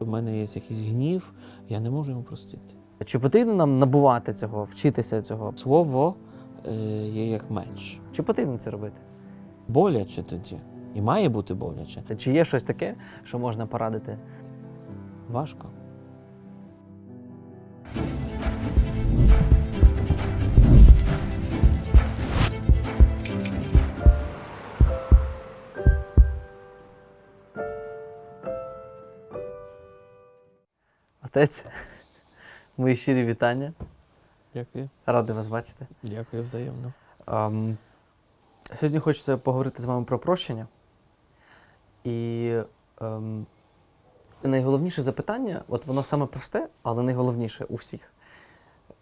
У мене є якийсь гнів, я не можу йому простити. Чи потрібно нам набувати цього, вчитися цього? Слово е, є як меч. Чи потрібно це робити? Боляче тоді. І має бути боляче. Чи є щось таке, що можна порадити? Важко. Отець, мої щирі вітання. Дякую. Радий вас бачити. Дякую взаємно. Ем, сьогодні хочеться поговорити з вами про прощення. І ем, найголовніше запитання, от воно саме просте, але найголовніше у всіх.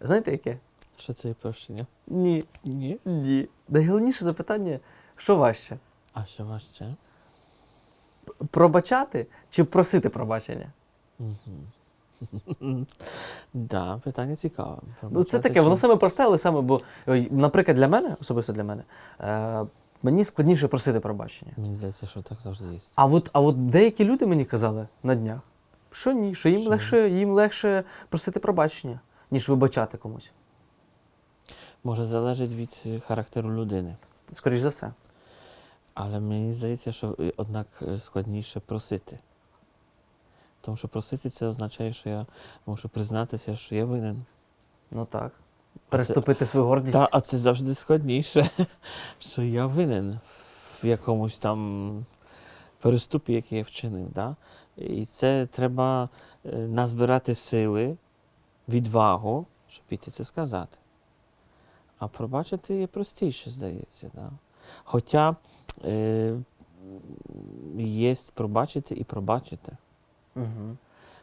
Знаєте яке? Що це є прощення? Ні. Ні. Ні. Найголовніше запитання, що важче? А що важче? Пробачати чи просити пробачення? Угу. да, питання цікаве. Ну, це таке, воно саме просте, але саме, бо, наприклад, для мене, особисто для мене, е, мені складніше просити пробачення. Мені здається, що так завжди є. А от, а от деякі люди мені казали на днях, що ні, що їм Що? легше, їм легше просити пробачення, ніж вибачати комусь. Може залежить від е, характеру людини. Скоріш за все. Але мені здається, що е, однак е, складніше просити. Тому що просити це означає, що я можу признатися, що я винен. Ну так. Переступити свою гордість. Та, а це завжди складніше, що я винен в якомусь там переступі, який я вчинив. Да? І це треба е, назбирати сили, відвагу, щоб піти це сказати. А пробачити є простіше, здається. Да? Хоча е, є пробачити і пробачити. Угу.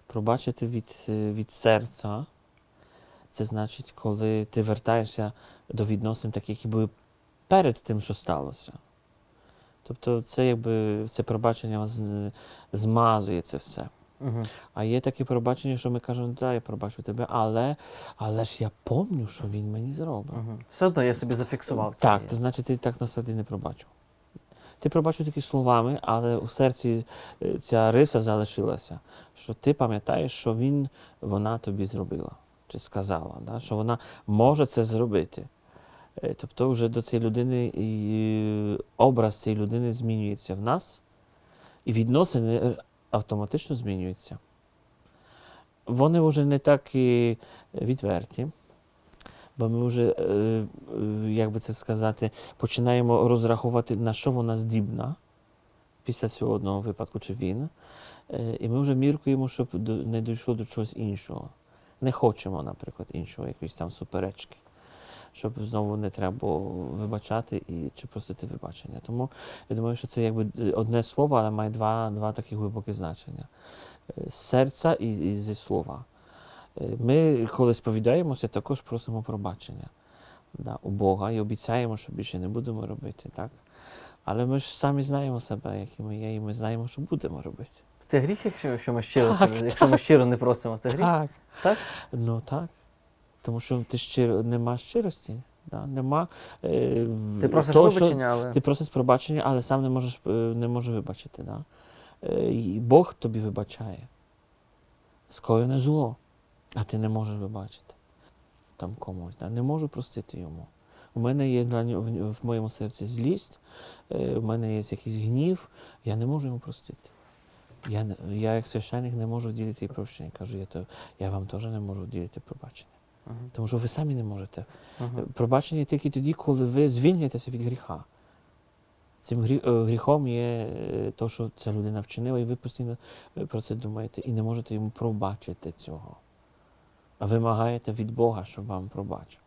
Пробачити від, від серця. Це значить, коли ти вертаєшся до відносин, так які були перед тим, що сталося. Тобто це якби це пробачення змазує це все. Угу. А є таке пробачення, що ми кажемо, да, я пробачу тебе, але, але ж я пам'ятаю, що він мені зробив. Угу. Все одно я собі зафіксував це. Так, то значить, ти так насправді не пробачив. Ти пробачив тільки словами, але у серці е, ця риса залишилася, що ти пам'ятаєш, що він, вона тобі зробила чи сказала, да? що вона може це зробити. Е, Тобто вже до цієї людини і образ цієї людини змінюється в нас, і відносини е, автоматично змінюються. Вони вже не так і відверті, бо ми вже, е, е, як би це сказати, починаємо розраховувати, на що вона здібна після цього одного випадку, чи він. Е, І ми вже міркуємо, щоб не дійшло до чогось іншого. Не хочемо, наприклад, іншого, якоїсь там суперечки, щоб знову не треба було вибачати і чи просити вибачення. Тому я думаю, що це якби одне слово, але має два, два такі глибокі значення: серця і, і зі слова. Ми, коли сповідаємося, також просимо пробачення да, у Бога і обіцяємо, що більше не будемо робити. Так? Але ми ж самі знаємо себе, які ми є, і ми знаємо, що будемо робити. Це гріх, якщо, якщо ми щиро, Так, це, якщо ми щиро не просимо, це гріх. Так. Так? Ну так. Тому що ти щиро, нема щирості. Да? Нема, е, Ти просиш того, вибачення, але Ти просиш пробачення, але сам не можеш е, не можеш вибачити. Да? Е, І Бог тобі вибачає. Скоєне зло, а ти не можеш вибачити там комусь. Да? Не можу простити йому. У мене є в, моєму серці злість, е, в мене є якийсь гнів, я не можу йому простити. Я, я як священник не можу вділити прощення. Кажу, я, то, я вам теж не можу вділити пробачення. Мгм. Тому що ви самі не можете. Мгм. Пробачення тільки тоді, коли ви звільняєтеся від гріха. Цим грі- е, гріхом є те, що ця людина вчинила, і ви постійно е, про це думаєте і не можете йому пробачити цього. А вимагаєте від Бога, щоб вам пробачив.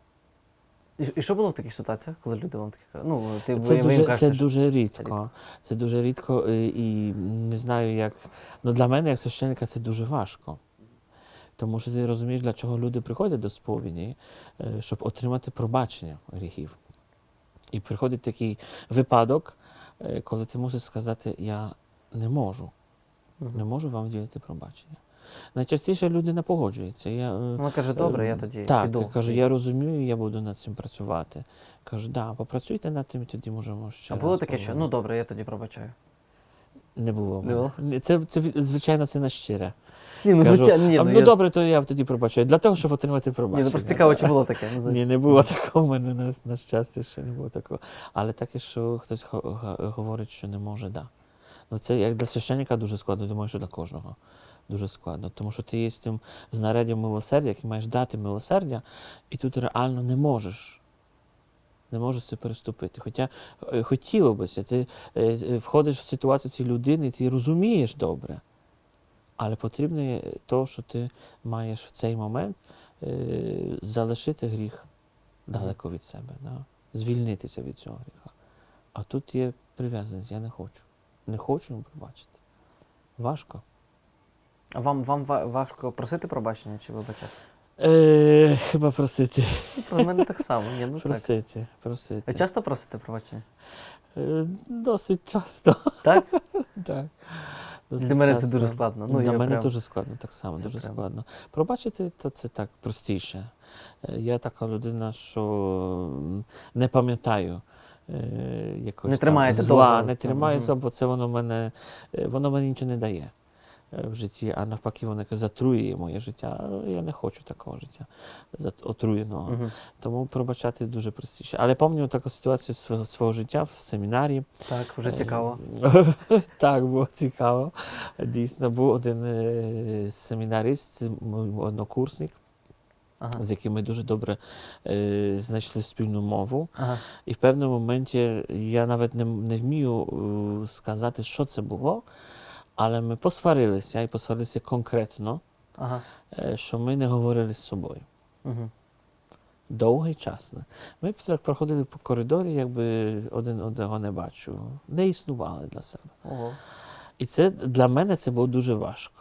І, і що було в таких ситуаціях, коли люди вам такі кажуть? Ну, ти Це ви їм дуже, кажете, це дуже рідко. рідко. Це дуже рідко і не знаю, як. Ну для мене, як священника, це дуже важко. Тому що ти розумієш, для чого люди приходять до сповіді, е, щоб отримати пробачення гріхів. І приходить такий випадок, е, коли ти мусиш сказати, я не можу, не можу вам вділити пробачення. Найчастіше люди не погоджуються. Я, е, Вона каже, добре, я Ем, тоді так, піду. я кажу, я розумію, я буду над цим працювати. Кажу, да, попрацюйте над тим, і тоді можемо ще. А було раз таке, що ну добре, я тоді пробачаю. Не було. Не. Ні, Це, це, звичайно, це не щире. Ні, ну Кажу, звичайно, ні, а, ну, ну я... добре, то я тоді пробачаю. Для того, щоб отримати ні, ну просто цікаво, чи було таке. Знаю. Ні, не було такого в мене на, на щастя, ще не було такого. Але таке, що хтось говорить, що не може, да. Ну це як для священника дуже складно, думаю, що для кожного дуже складно. Тому що ти є з тим знаряддям милосердя, який маєш дати милосердя, і тут реально не можеш. Не можеш це переступити. Хоча е, хотіло це. Ти е, е, входиш в ситуацію цієї людини, ти розумієш добре. Але потрібно то, що ти маєш в цей момент залишити гріх далеко від себе, да? звільнитися від цього гріха. А тут є прив'язаність, я не хочу. Не хочу йому пробачити. Важко. А вам, вам важко просити пробачення чи вибачати? Е, хіба просити. Ну, Про мене так само. Ні, ну так. Просити, просити. Ви часто просите пробачення? Е, досить часто. Так? так. Досить Для мене це дуже складно. Ну, Для мене прям- дуже складно, так само, Це дуже прям- складно. Пробачити, то це так простіше. Е, Я така людина, що не пам'ятаю. Е, Якось Не там зла, не мгм. зла, бо це воно мене, е, воно мені нічого не дає е, в житті, а навпаки, воно затруює моє життя. Я не хочу такого життя отруєного. Мгм. Тому пробачати дуже простіше. Але пам'ятаю таку ситуацію свого, свого життя в семінарі. Так, вже цікаво. Так, було цікаво. Дійсно, був один семінарист, мій однокурсник, Ага. з яким ми дуже добре е, знайшли спільну мову. Ага. І в певному моменті я навіть не, не вмію е, сказати, що це було, але ми посварилися і посварилися конкретно, Ага. е, що ми не говорили з собою. Угу. Довгий час. Ми так проходили по коридорі, якби один одного не бачу. Не існували для себе. Ого. І це для мене це було дуже важко.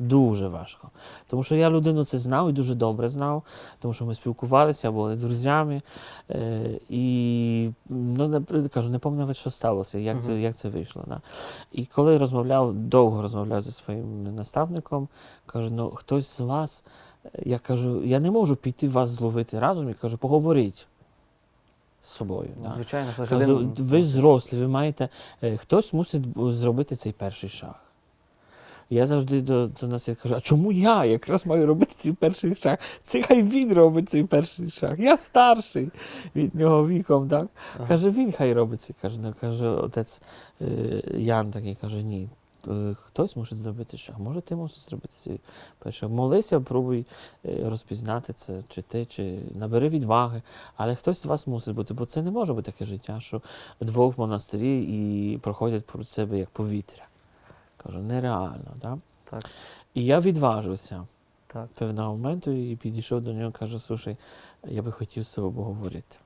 Дуже важко. Тому що я людину це знав і дуже добре знав, тому що ми спілкувалися, були друзями. Е, і ну, не, кажу, не пам'ятаю, що сталося, як, це, як це вийшло. Да. І коли розмовляв, довго розмовляв зі своїм наставником, кажу, ну хтось з вас, я кажу, я не можу піти вас зловити разом, я кажу, поговоріть з собою. Ну, да. Звичайно, Кажу, один. ви зрослі, ви маєте. е, Хтось мусить зробити цей перший шаг. Я завжди до, до нас я кажу, а чому я якраз маю робити цей перший шаг? Це хай він робить цей перший шаг. Я старший від нього віком, так? Ага. Каже, він хай робить це. Каже, ну, каже отець е, Ян такий каже, ні. е, Хтось може зробити шаг. Може, ти мусиш зробити цей перший шаг. Молися, пробуй е, розпізнати це, чи ти, чи набери відваги. Але хтось з вас мусить бути, бо це не може бути таке життя, що двох в монастирі і проходять про себе як повітря. Кажу, нереально. Да? Так, І я відважився так. певного моменту і підійшов до нього, кажу, слушай, я би хотів з тобою поговорити.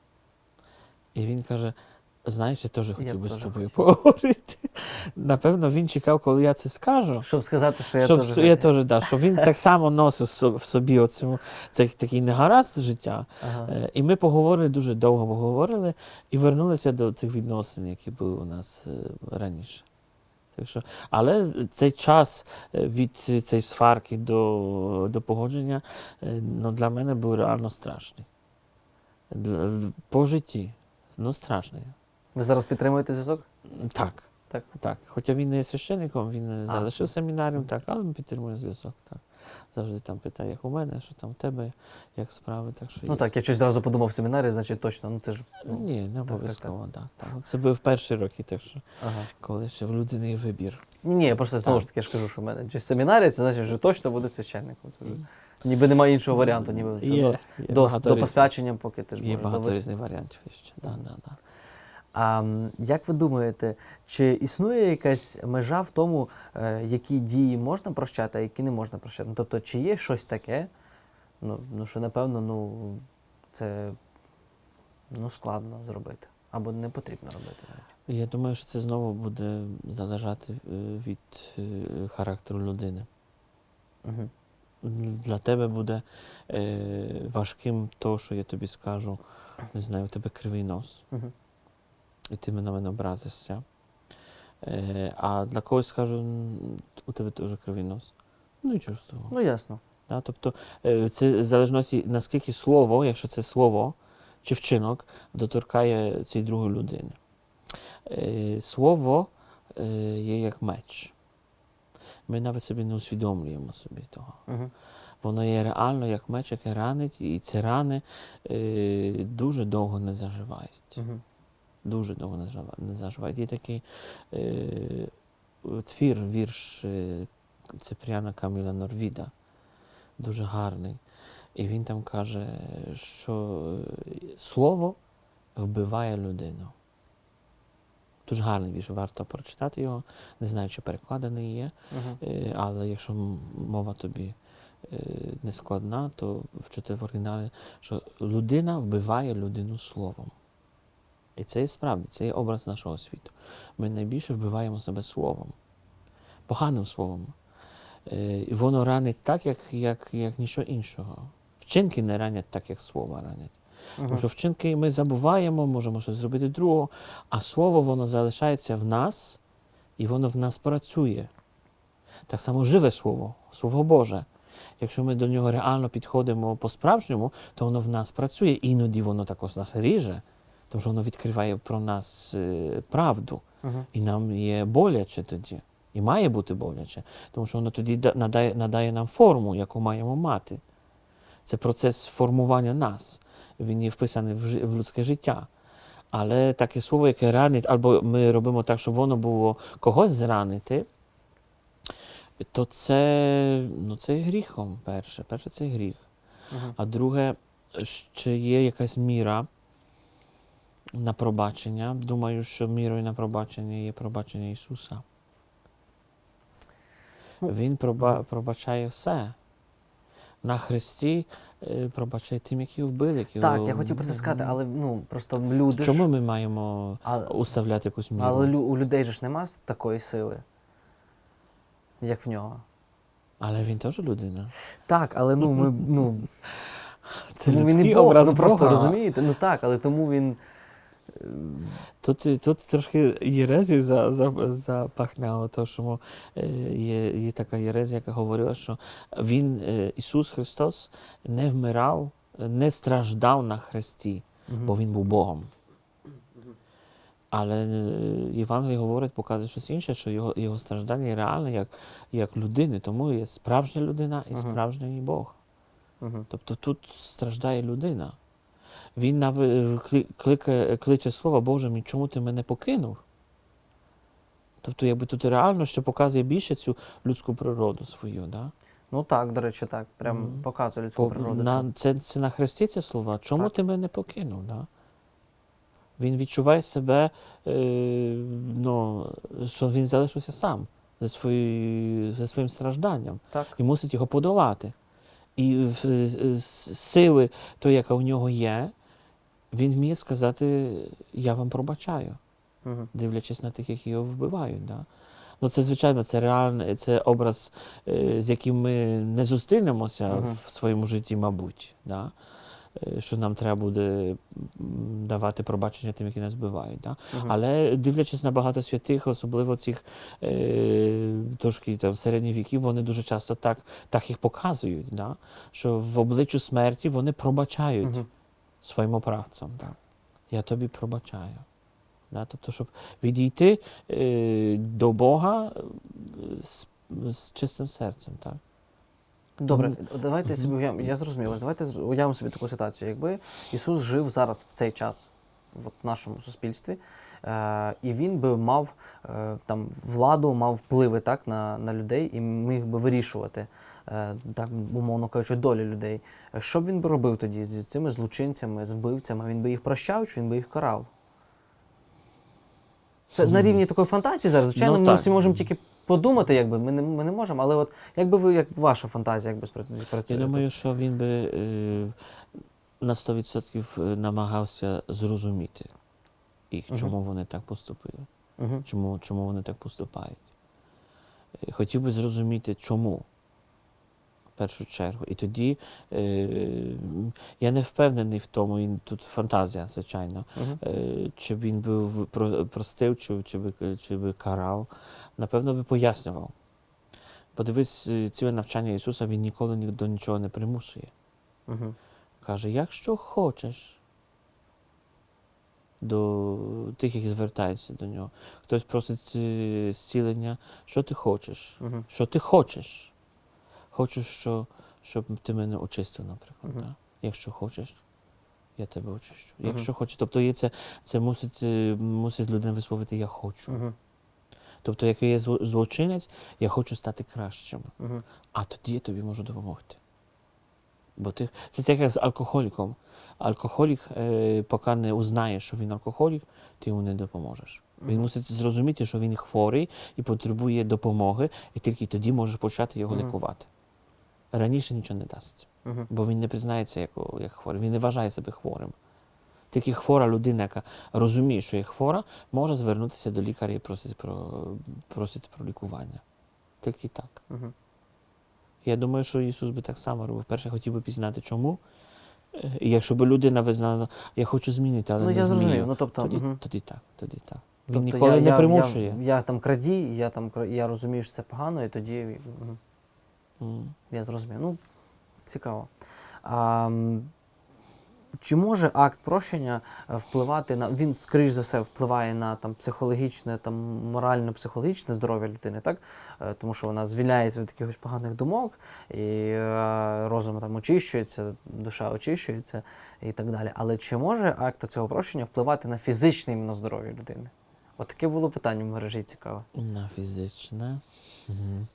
І він каже: знаєш, я теж хотів би з тобою хотів». поговорити. Напевно, він чекав, коли я це скажу. Щоб сказати, що я Щоб теж. я теж, да, що він так само носив в собі оцю, цей такий негаразд життя. Ага. Е, І ми поговорили дуже довго поговорили і вернулися до тих відносин, які були у нас е, раніше. Так що, але цей час від цієї сварки до, до погодження ну, для мене був реально страшний. По житті. Ну, страшний. Ви зараз підтримуєте зв'язок? Так. Так. Так. Хоча він не є священником, він е, А. залишив семінаріум, так, але ми підтримуємо зв'язок. Так. Завжди там питає, як у мене, що там у тебе, як справи. Так, що Ну є. так, я щось зразу подумав в семінарі, значить точно. Ну це ж. ну, Ні, не так, так. обов'язково, так. так. Це був перші роки, так що, Ага. коли ще в людини є вибір. Ні, я просто знову ж таки я ж кажу, що в мене чи семінарі, це значить, що точно буде священником. Ніби немає іншого варіанту, ніби Є, це є до, до посвячення, поки ти ж Є можеш багато довести. різних варіантів ще. Да, да, да. А як ви думаєте, чи існує якась межа в тому, е, які дії можна прощати, а які не можна прощати? Ну, тобто, чи є щось таке, ну, ну що напевно, ну це ну, складно зробити, або не потрібно робити навіть. Я думаю, що це знову буде залежати е, від е, характеру людини. Угу. Для тебе буде е, важким то, що я тобі скажу, не знаю, у тебе кривий нос, Угу. І ти на мене образишся. Е, а для когось скажу, у тебе теж кривий нос. Ну і чого з того. Ну ясно. Да? Тобто е, це в залежності, наскільки слово, якщо це слово чи вчинок, доторкає цієї другої людини. Е, Слово е, є як меч. ми навіть собі не усвідомлюємо собі того. Угу. Воно є реально як меч, який ранить, і ці рани е, дуже довго не заживають. Угу. Дуже довго не зажива- не заживають. Є такий е, твір, вірш е, Ципріана Каміла Норвіда, дуже гарний. І він там каже, що е, слово вбиває людину. Дуже гарний вірш, варто прочитати його. Не знаю, чи перекладений є. Угу. Е, Але якщо мова тобі не складна, то вчити в оригіналі, що людина вбиває людину словом. І це є справді, це є образ нашого світу. Ми найбільше вбиваємо себе словом, поганим словом. Е, І воно ранить так, як, як, як нічого іншого. Вчинки не ранять так, як слова ранять. Тому що вчинки ми забуваємо, можемо щось зробити другого, а слово воно залишається в нас, і воно в нас працює. Так само живе слово, слово Боже. Якщо ми до нього реально підходимо по-справжньому, то воно в нас працює. Іноді воно також нас ріже, тому що воно відкриває про нас е, правду. Угу. І нам є боляче тоді. І має бути боляче, тому що воно тоді надає, надає нам форму, яку маємо мати. Це процес формування нас. Він є вписаний в, в людське життя. Але таке слово, яке ранить, або ми робимо так, щоб воно було когось зранити, то це, ну, це є гріхом перше. Перше це гріх. Угу. А друге, чи є якась міра на пробачення. Думаю, що мірою на пробачення є пробачення Ісуса. Ну, Він проба, пробачає все. На Христі е, пробачає тим, які вбили. Які Так, я хотів про це сказати, але ну просто люди. ж- Чому ми маємо А, уставляти якусь міру? але у людей же ж нема такої сили, як в нього. Але він теж людина. Так, але ну ми ну Це він людський і Бог, образ ну просто Бога. розумієте? Ну так, але тому він. Тут, тут трошки єрезію за, за, запахняло, тому що е, є, є така єрезія, яка говорила, що Він, е, Ісус Христос, не вмирав, не страждав на хресті, бо Він був Богом. Але е, Євангеліє говорить, показує щось інше, що його, його страждання є реальне як, як людини, тому є справжня людина і справжній Бог. Тобто тут страждає людина. Він навіть кликає, кличе слово Боже мій, чому ти мене покинув? Тобто, якби тут реально ще показує більше цю людську природу свою. Да? Ну так, до речі, так. Прям Мгм. показує людську По, природу. на, це, це на Христі ці слова. Чому Так. ти мене покинув? Да? Він відчуває себе, е, ну, що він залишився сам за, свої, за своїм стражданням Так. і мусить його подолати. І е, сили, то, яка у нього є, він вміє сказати: Я вам пробачаю, Мгм. дивлячись на тих, які його вбивають. Да? Ну, це, звичайно, це реальний це образ, е, з яким ми не зустрінемося Мгм. в своєму житті, мабуть. Да? Е, Що нам треба буде давати пробачення тим, які нас вбивають. Да? Мгм. Але дивлячись на багато святих, особливо цих е, трошки там середніх віків, вони дуже часто так, так їх показують, да? що в обличчю смерті вони пробачають Мгм. Своїм оправцям. Да? Я тобі пробачаю. Да? Тобто, щоб відійти е, до Бога е, з, з чистим серцем. Так? Добре, Тому- давайте собі уявимо, я зрозумів, давайте уявимо собі таку ситуацію. Якби Ісус жив зараз в цей час в нашому суспільстві, е, і він би мав е, там владу, мав впливи так, на, на людей і міг би вирішувати, е, так, умовно кажучи, долю людей. Що б він би робив тоді з цими злочинцями, з вбивцями? Він би їх прощав чи він би їх карав? Це на рівні такої фантазії зараз. Звичайно, Ну, ми всі можемо тільки подумати, якби ми не, ми не можемо, але от якби ви, як ваша фантазія, якби спрацює? Я думаю, що він би е, на 100% намагався зрозуміти їх, чому вони так поступили. Угу. чому, чому вони так поступають. Е, Хотів би зрозуміти, чому. В першу чергу. І тоді е, я не впевнений в тому, і тут фантазія, звичайно, Угу. е, чи б він би про- простив, чи, чи, би, чи би карав. Напевно, би пояснював. Подивись, е, ціле навчання Ісуса Він ніколи ні до нічого не примусує. Угу. Каже, якщо хочеш, до тих, які звертаються до нього. Хтось просить е, зцілення, що ти хочеш? Мгм. Що ти хочеш? Хочеш, що, щоб ти мене очистив, наприклад. Мгм. Да? Якщо хочеш, я тебе очищу. Мгм. Якщо хочеш, тобто є це, це мусить, е, мусить людина висловити я хочу. Мгм. Тобто, як я зло- злочинець, я хочу стати кращим. Мгм. А тоді я тобі можу допомогти. Бо ти, це це як з алкоголіком. Алкоголік, е, поки не узнає, що він алкоголік, ти йому не допоможеш. Він мусить зрозуміти, що він хворий і потребує допомоги, і тільки тоді може почати його лікувати. Раніше нічого не дасть, бо він не признається як, як хворий, він не вважає себе хворим. Тільки хвора людина, яка розуміє, що є хвора, може звернутися до лікаря і просити про, просити про лікування. Тільки так. Я думаю, що Ісус би так само робив. Перше хотів би пізнати, чому. Е, І якщо б людина визнала, я хочу змінити, але Ну, не я зрозумів. Ну, тобто, тоді, угу. тоді так, тоді так. Він Тобто ніколи я, не я, примушує. Я, я там крадій, я там я розумію, що це погано, і тоді угу. mm. я зрозумів. Ну, цікаво. А, чи може акт прощення е, впливати на. Він, скоріш за все, впливає на там, психологічне, там, морально-психологічне здоров'я людини, так? Е, Тому що вона звільняється від якихось поганих думок, і е, розум там очищується, душа очищується і так далі. Але чи може акт цього прощення впливати на фізичне іменно здоров'я людини? От таке було питання в мережі цікаве. На фізичне. Мгм.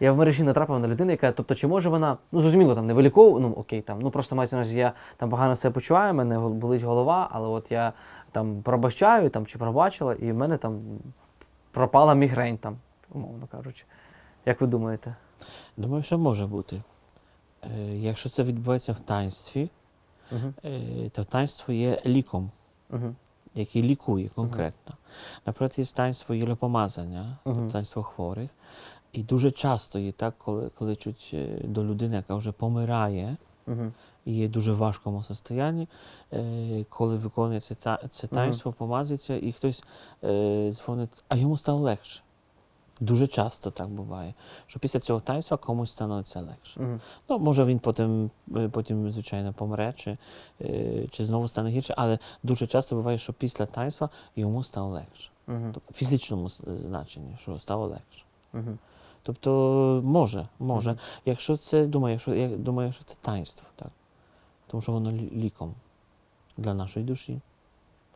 Я в мережі натрапив на людину, яка, тобто, чи може вона, ну зрозуміло, там не вилікову, ну окей, там, ну просто мається на увазі, я там погано себе почуваю, мене болить голова, але от я там пробачаю там, чи пробачила, і в мене там пропала мігрень, там, умовно кажучи. Як ви думаєте? Думаю, що може бути. Е, Якщо це відбувається в таїнстві, Угу. е, то таїнство є ліком, Угу. який лікує конкретно. Наприклад, є таїнство єлопомазання, Мгм. таїнство хворих. І дуже часто є так, коли, коли чуть е, до людини, яка вже помирає, Угу. і є дуже важкому стані, е, коли виконується це, це таїнство, помазується, і хтось е, дзвонить, а йому стало легше. Дуже часто так буває, що після цього таїнства комусь становиться легше. Угу. Ну, може він потім, е, потім звичайно, помре, чи, чи знову стане гірше, але дуже часто буває, що після таїнства йому стало легше. Угу. Тобто, в фізичному значенні, що стало легше. Угу. Тобто може, може. Якщо це, думаю, якщо, я думаю, що це таїнство, так. Тому що воно ліком для нашої душі.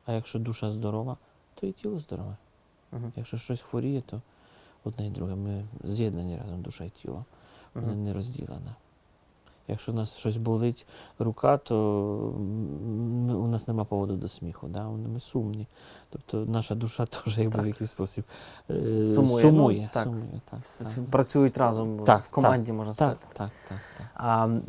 А якщо душа здорова, то і тіло здорове. Угу. Якщо щось хворіє, то одне і друге. Ми з'єднані разом душа і тіло. Воно не розділене. Якщо у нас щось болить рука, то у нас нема поводу до сміху. Да? Ми сумні. Тобто наша душа теж якби в якийсь спосіб е, Сумує, сумує. ну, так. сумує, так, так. Працюють разом Так, в команді, можна сказати. так, так, так. А, м,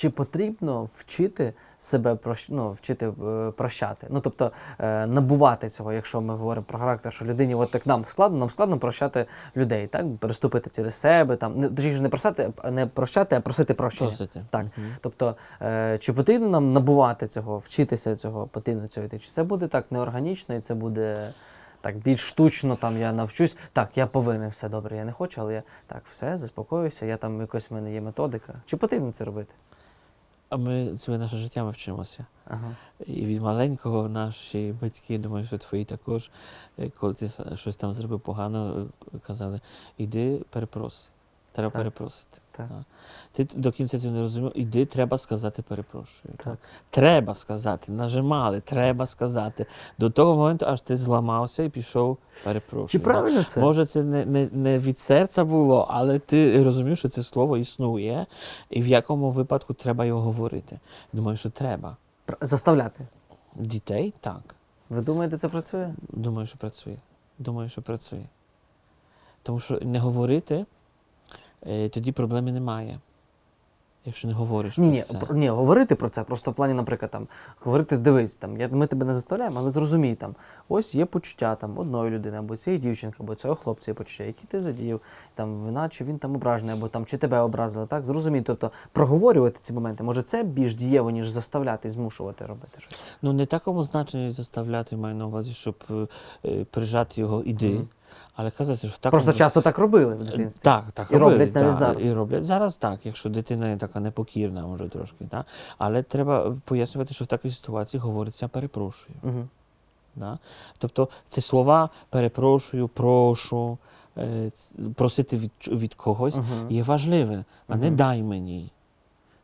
чи потрібно вчити себе ну, вчити е, прощати? Ну тобто е, набувати цього, якщо ми говоримо про характер, що людині, от так нам складно, нам складно прощати людей, так? Переступити через себе, там не точніше не прощати, а не прощати, а просити прощення. Просите. Так. Мгм. Тобто, е, чи потрібно нам набувати цього, вчитися цього, потрібно цього йти? Чи це буде так неорганічно і це буде так більш штучно, там я навчусь. Так, я повинен все добре, я не хочу, але я так, все, заспокоюся, я там якось в мене є методика. Чи потрібно це робити? А ми ціле наше життя ми вчимося. Ага. І від маленького наші батьки, думаю, що твої також, е, коли ти щось там зробив погано, е, казали, іди перепроси. Треба Так. перепросити. Так. Ти до кінця цього не розумів, іди, треба сказати перепрошую. Так. Треба сказати, нажимали, треба сказати. До того моменту, аж ти зламався і пішов перепрошую. Чи правильно це? Може, це не, не, не від серця було, але ти розумів, що це слово існує, і в якому випадку треба його говорити. Думаю, що треба. Заставляти. Дітей так. Ви думаєте, це працює? Думаю, що працює. Думаю, що працює. Тому що не говорити, тоді проблеми немає. Якщо не говориш Ні, про ні, це. про- ні, говорити про це, просто в плані, наприклад, там, говорити, дивись, там, я, ми тебе не заставляємо, але зрозумій, там, ось є почуття там, одної людини, або цієї дівчинки, або цього хлопця є почуття, які ти задіяв, там, вона, чи він там ображений, або там, чи тебе образили, так, зрозумій, тобто проговорювати ці моменти, може це більш дієво, ніж заставляти і змушувати робити щось. Ну, не такому значенні заставляти маю на увазі, щоб е, е, прижати його іди. Мгм. Але казати, що такому... Просто часто так робили в дитинстві. Так, так І робили, роблять навіть так, зараз. І роблять зараз так, якщо дитина є така непокірна, може трошки. Так? Але треба пояснювати, що в такій ситуації говориться перепрошую. Угу. Да? Тобто це слова перепрошую, прошу, е, просити від, від когось Угу. є важливе, а не дай мені.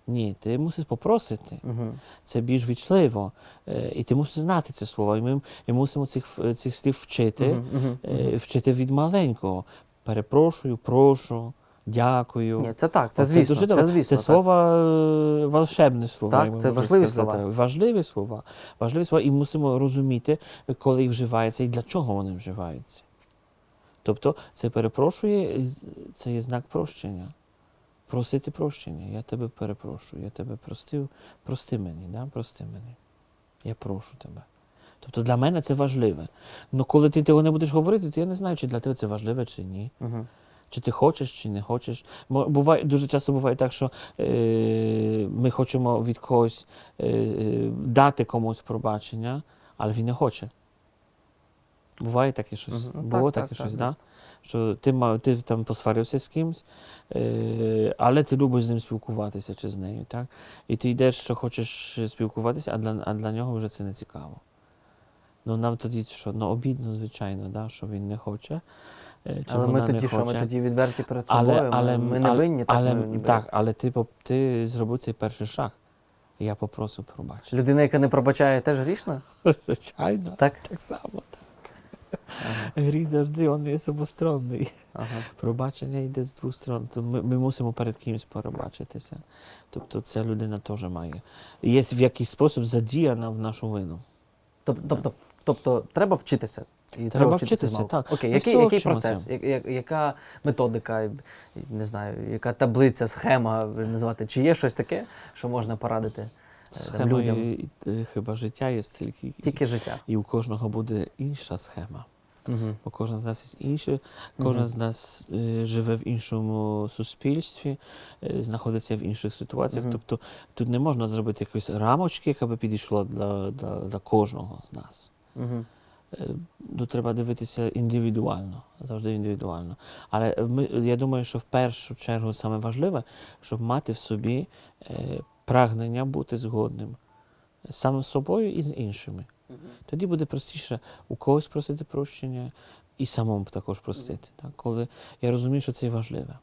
Ні, ти мусиш попросити. Угу. Це більш вічливо. Е, І ти мусиш знати ці слова. І ми, і мусимо цих, цих слів вчити, е, вчити від маленького. Перепрошую, прошу, дякую. Ні, це так, це звісно. дуже Це, звісно. Це слова е, волшебні слова. Так, це важливі сказати. слова. Важливі слова. Важливі слова. І мусимо розуміти, коли їх вживаються і для чого вони вживаються. Тобто, це перепрошує, це є знак прощення. Просити прощення. Я тебе перепрошую, я тебе простив, прости мені, да? прости мені. Я прошу тебе. Тобто для мене це важливе. Ну коли ти того не будеш говорити, то я не знаю, чи для тебе це важливе, чи ні. Угу. Чи ти хочеш, чи не хочеш. Буває, дуже часто буває так, що е, ми хочемо від когось е, е, дати комусь пробачення, але він не хоче. Буває таке щось. Мгм. Було Так, таке так, щось, так, да? Що ти, мав, ти там посварився з кимсь, е, але ти любиш з ним спілкуватися чи з нею. Так? І ти йдеш, що хочеш спілкуватися, а для, а для нього вже це не цікаво. Ну нам тоді що, ну, обідно, звичайно, да, що він не хоче. е, Чи Але ми тоді що? Ми тоді відверті перед собою. але- ми, ми не але- винні, так але, ми так, але ти, ти зробив цей перший шаг. Я попросив пробачення. Людина, яка не пробачає, теж грішна? Звичайно, Так. так само. Так. Ага. Гріх завжди він є обосторонній. Ага. Пробачення йде з двох сторон. Ми, ми мусимо перед кимось пробачитися. Тобто ця людина теж має. Є в якийсь спосіб задіяна в нашу вину. Тоб- Тобто, тобто треба вчитися. І Треба вчитися, вчитися, так. Окей, який, який процес, я- я- яка методика, не знаю, яка таблиця, схема назвати? Чи є щось таке, що можна порадити е, Схема людям? і- і- хіба життя є стільки. Тільки життя. І у кожного буде інша схема. Угу. Бо кожен з нас є інший, кожен Мгм. з нас е, живе в іншому суспільстві, е, знаходиться в інших ситуаціях. Мгм. Тобто тут не можна зробити якоїсь рамочки, яка би підійшла для, для, для кожного з нас. Угу. Е, Тут треба дивитися індивідуально, завжди індивідуально. Але ми, я думаю, що в першу чергу саме важливе, щоб мати в собі е, прагнення бути згодним саме з собою і з іншими. Тоді буде простіше у когось просити прощення і самому також простити. Так? Коли я розумію, що це важливе.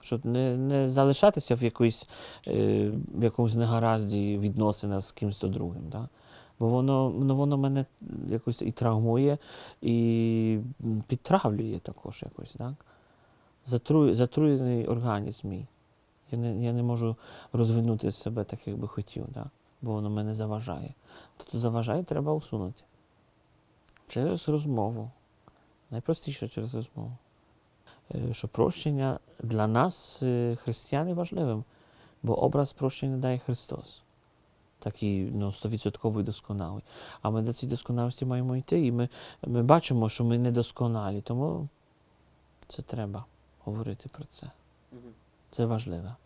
Щоб не, не залишатися в, якоїсь, е, в якомусь негаразді відносина з кимось до другим. Так? Бо воно, ну, воно мене якось і травмує, і підтравлює також якось. Так? Затрує, затруєний організм мій. Я не, я не можу розвинути себе так, як би хотів, так? Бо воно мене заважає. Тобто заважає, треба усунути. Через розмову. Найпростіше через розмову. Е, Що прощення для нас, е, християн, є важливим, бо образ прощення дає Христос. Такий ну, 100% досконалий. А ми до цієї досконалості маємо йти, і ми, ми бачимо, що ми недосконалі, тому це треба говорити про це. Це важливо.